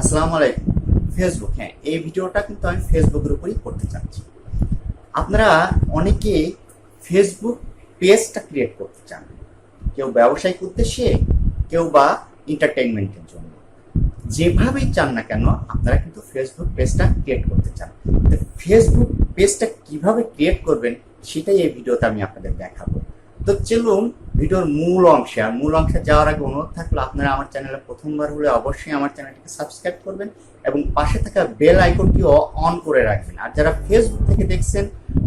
আসসালামু আলাইকুম। ফেসবুক হ্যাঁ এই ভিডিওটা কিন্তু আমি ফেসবুকের উপরই করতে চাচ্ছি। আপনারা অনেকে ফেসবুক পেজটা ক্রিয়েট করতে চান। কেউ ব্যবসায়িক উদ্দেশ্যে, কেউ বা এন্টারটেনমেন্টের জন্য। যেভাবেই চান না কেন, আপনারা কিন্তু ফেসবুক পেজটা ক্রিয়েট করতে চান। তো ফেসবুক পেজটা কীভাবে ক্রিয়েট করবেন, সেটাই এই ভিডিওতে আমি আপনাদের দেখাবো। তো চলুন ভিডিওর মূল অংশে, আর মূল অংশে যাওয়ার আগে অনুরোধ থাকল আপনারা আমার চ্যানেলে প্রথমবার হলে অবশ্যই আমার চ্যানেলটিকে সাবস্ক্রাইব করবেন এবং পাশে থাকা বেল আইকনটিও অন করে রাখবেন। আর যারা ফেসবুক থেকে দেখছেন,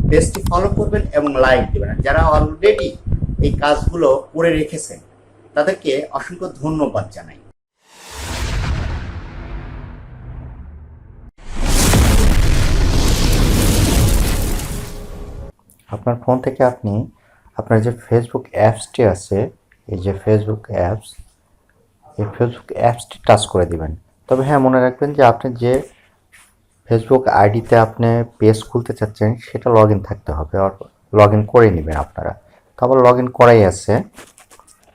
পেজটি ফলো করবেন এবং লাইক দেবেন। আর যারা অলরেডি এই কাজগুলো করে রেখেছেন, তাদেরকে অসংখ্য ধন্যবাদ জানাই। আপনার ফোন থেকে আপনি আপনার যে ফেসবুক অ্যাপসটি আছে, এই যে ফেসবুক অ্যাপস এই ফেসবুক অ্যাপসটি টাচ করে দিবেন। তবে হ্যাঁ মনে রাখবেন যে আপনি যে ফেসবুক আইডিতে আপনি পেজ খুলতে চাচ্ছেন, সেটা লগ থাকতে হবে আর লগ করে নেবেন আপনারা। তো আবার লগ ইন করাই আছে।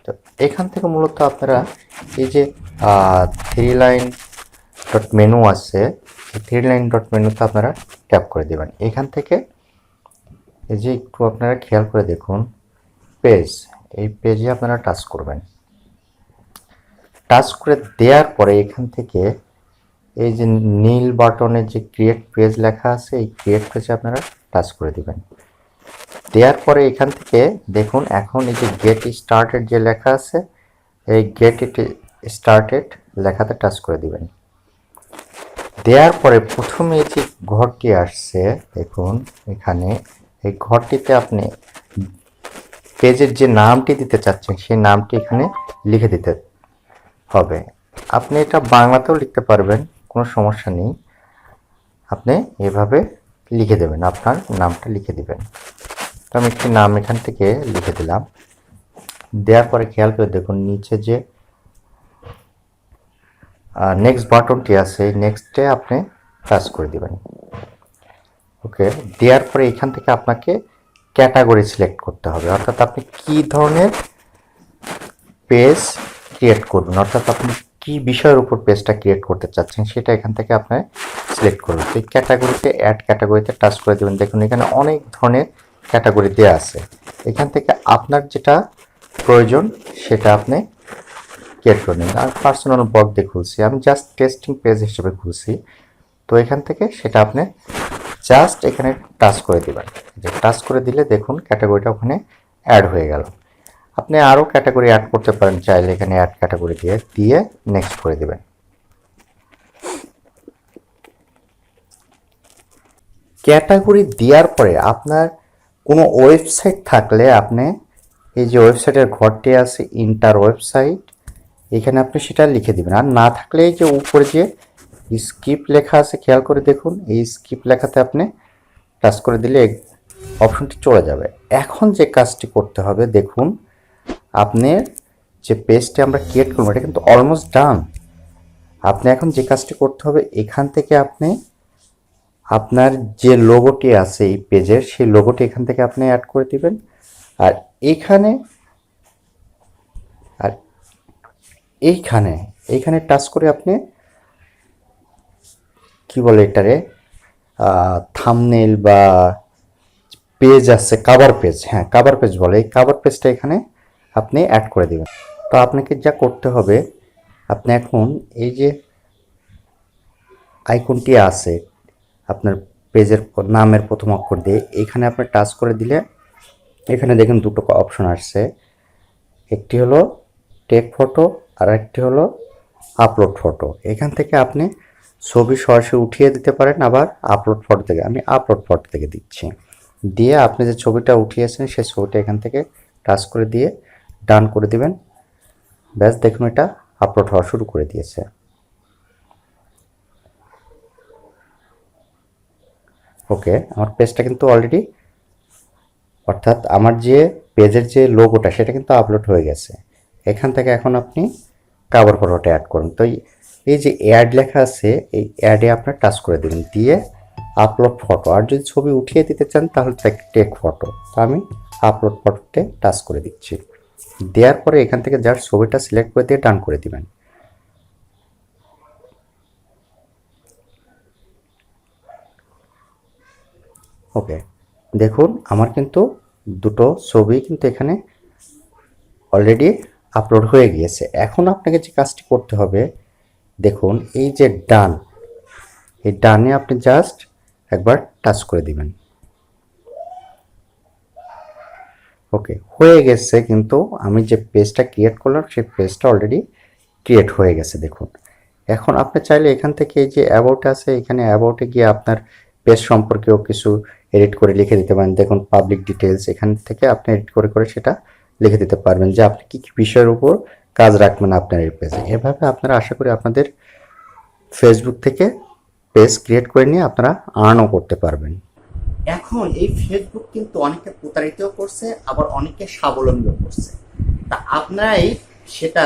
তো এখান থেকে মূলত আপনারা এই যে থ্রি লাইন ডট মেনু আছে থ্রি লাইন ডট মেনুতে আপনারা ট্যাপ করে দেবেন। এখান থেকে এই যে একটু আপনারা খেয়াল করে দেখুন, পেজ, এই পেজে আপনারা টাচ করবেন। টাচ করে দেওয়ার পরে এখান থেকে এই যে নীল বাটনে যে ক্রিয়েট পেজ লেখা আছে, এই ক্রিয়েট পেজে আপনারা টাচ করে দিবেন। দেওয়ার পরে এখান থেকে দেখুন, এখন এই যে গেট স্টার্টেড যে লেখা আছে, এই গেট স্টার্টেড লেখাতে টাচ করে দিবেন। দেওয়ার পরে প্রথমে যে ঘরটি আসছে, দেখুন, এখানে এই ঘরটিতে আপনি পেজের যে নামটি দিতে চাচ্ছেন, সেই নামটি এখানে লিখে দিতে হবে। আপনি এটা বাংলাতেও লিখতে পারবেন, কোনো সমস্যা নেই। আপনি এভাবে লিখে দেবেন, আপনার নামটা লিখে দেবেন। তো আমি একটি নাম এখান থেকে লিখে দিলাম। দেওয়ার পরে খেয়াল করে দেখুন, নিচে যে নেক্সট বাটনটি আছে নেক্সটে আপনি টাচ করে দিবেন। ওকে, দেওয়ার পরে এখান থেকে আপনাকে ক্যাটাগরি সিলেক্ট করতে হবে। অর্থাৎ আপনি কি ধরনের পেজ ক্রিয়েট করবেন? অর্থাৎ আপনি কি বিষয়ের উপর পেজটা ক্রিয়েট করতে চাচ্ছেন সেটা এখান থেকে আপনি সিলেক্ট করবেন এই ক্যাটাগরিতে অ্যাড ক্যাটাগরিতে টাচ করে দেবেন। দেখুন, এখানে অনেক ধরনের ক্যাটাগরি দেওয়া আছে। এখান থেকে আপনার যেটা প্রয়োজন সেটা আপনি ক্রিয়েট করে নিন। আর পার্সোনাল ব্লগ দিয়ে খুলছি। আমি জাস্ট টেস্টিং পেজ হিসেবে খুলছি। তো এখান থেকে সেটা আপনি জাস্ট এখানে টাচ করে দিবেন। যে টাচ করে দিলে দেখুন ক্যাটাগরিটা ওখানে অ্যাড হয়ে গেল। আপনি আরও ক্যাটাগরি অ্যাড করতে পারেন, চাইলে এখানে অ্যাড ক্যাটাগরি দিয়ে দিয়ে নেক্সট করে দেবেন। ক্যাটাগরি দেওয়ার পরে আপনার কোনো ওয়েবসাইট থাকলে আপনি এই যে ওয়েবসাইটের ঘরটি আছে ইন্টার ওয়েবসাইট এখানে আপনি সেটা লিখে দিবেন। আর না থাকলে যে উপরে যে স্কিপ লেখা আছে, খেয়াল করে দেখুন, এই স্কিপ লেখাতে আপনি টাচ করে দিলে অপশনটি চলে যাবে। এখন যে কাজটি করতে হবে, দেখুন, আপনি যে পেজটি আমরা ক্রিয়েট করব, এটা কিন্তু অলমোস্ট ডান আপনি এখন যে কাজটি করতে হবে, এখান থেকে আপনি আপনার যে লোগোটি আছে এই পেজের সেই লোগোটি এখান থেকে আপনি অ্যাড করে দিবেন। আর এইখানে আর এইখানে এইখানে টাচ করে আপনি কি বলে এটারে? থামনেল বা পেজ আছে কাভার পেজ হ্যাঁ কাভার পেজ বলে। এই কাভার পেজটা এখানে আপনি অ্যাড করে দেবেন। তো আপনাকে যা করতে হবে, আপনি এখন এই যে আইকনটি আছে, আপনার পেজের নামের প্রথম অক্ষর দিয়ে, এখানে আপনি টাচ করে দিলে, এখানে দেখুন দুটো অপশন আসছে। একটি হলো টেক ফটো আর একটি হলো আপলোড ফটো এখান থেকে আপনি ছবি সরাসরি উঠিয়ে দিতে পারেন, আবার আপলোড ফটো থেকে। আমি আপলোড ফটো থেকে দিচ্ছি। দিয়ে আপনি যে ছবিটা উঠিয়েছেন, সেই ছবিটা এখান থেকে টাচ করে দিয়ে ডান করে দিবেন। ব্যাস, দেখুন এটা আপলোড হওয়া শুরু করে দিয়েছে। ওকে, আমার পেজটা কিন্তু অলরেডি অর্থাৎ আমার যে পেজের যে লোগোটা সেটা কিন্তু আপলোড হয়ে গেছে। এখান থেকে এখন আপনি কাভার ফটোটা অ্যাড করুন। তো এই যে অ্যাড লেখা আছে, এই অ্যাডে আপনার টাচ করে দিন দিয়ে আপলোড ফটো আর যদি ছবি উঠিয়ে দিতে চান, তাহলে টেক ফটো তা আমি আপলোড ফটোতে টাচ করে দিচ্ছি। দেওয়ার পরে এখান থেকে যার ছবিটা সিলেক্ট করে দিয়ে ডান করে দিবেন। ওকে দেখুন, আমার কিন্তু দুটো ছবি কিন্তু এখানে অলরেডি আপলোড হয়ে গিয়েছে। এখন আপনাকে যে কাজটি করতে হবে দেখুন, এই যে ডান, এই ডানে আপনি জাস্ট একবার টাচ করে দিবেন। ওকে হয়ে গেছে কিন্তু আমি যে পেজটা ক্রিয়েট করলাম, সেই পেজটা অলরেডি ক্রিয়েট হয়ে গেছে, দেখুন। এখন আপনি চাইলে এখান থেকে এই যে অ্যাবাউট আছে, এখানে অ্যাবাউটে গিয়ে আপনার পেজ সম্পর্কেও কিছু এডিট করে লিখে দিতে পারেন। দেখুন পাবলিক ডিটেলস এখান থেকে আপনি এডিট করে করে সেটা লিখে দিতে পারবেন যে আপনি কী কী বিষয়ের উপর রাখবেন আপনার এই পেজে এভাবে আপনারা আশা করি আপনাদের ফেসবুক থেকে পেজ ক্রিয়েট করে নিয়ে আপনারা আর্নও করতে পারবেন। এখন এই ফেসবুক কিন্তু অনেকে প্রতারিত করছে, আবার অনেকে স্বাবলম্বীও করছে। তা আপনারাই সেটা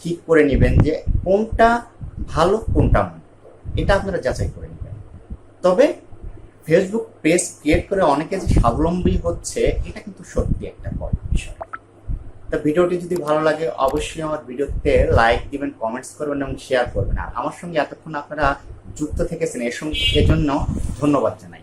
ঠিক করে নেবেন যে কোনটা ভালো, কোনটা মন্দ। এটা আপনারা যাচাই করে নেবেন। তবে ফেসবুক পেজ ক্রিয়েট করে অনেকে যে স্বাবলম্বী হচ্ছে, এটা কিন্তু সত্যি একটা বড় বিষয়। তা ভিডিওটি যদি ভালো লাগে, অবশ্যই আমার ভিডিওতে লাইক দিবেন কমেন্টস করবেন এবং শেয়ার করবেন। আর আমার সঙ্গে এতক্ষণ আপনারা যুক্ত থেকেছেন, এর সঙ্গে এজন্য ধন্যবাদ জানাই।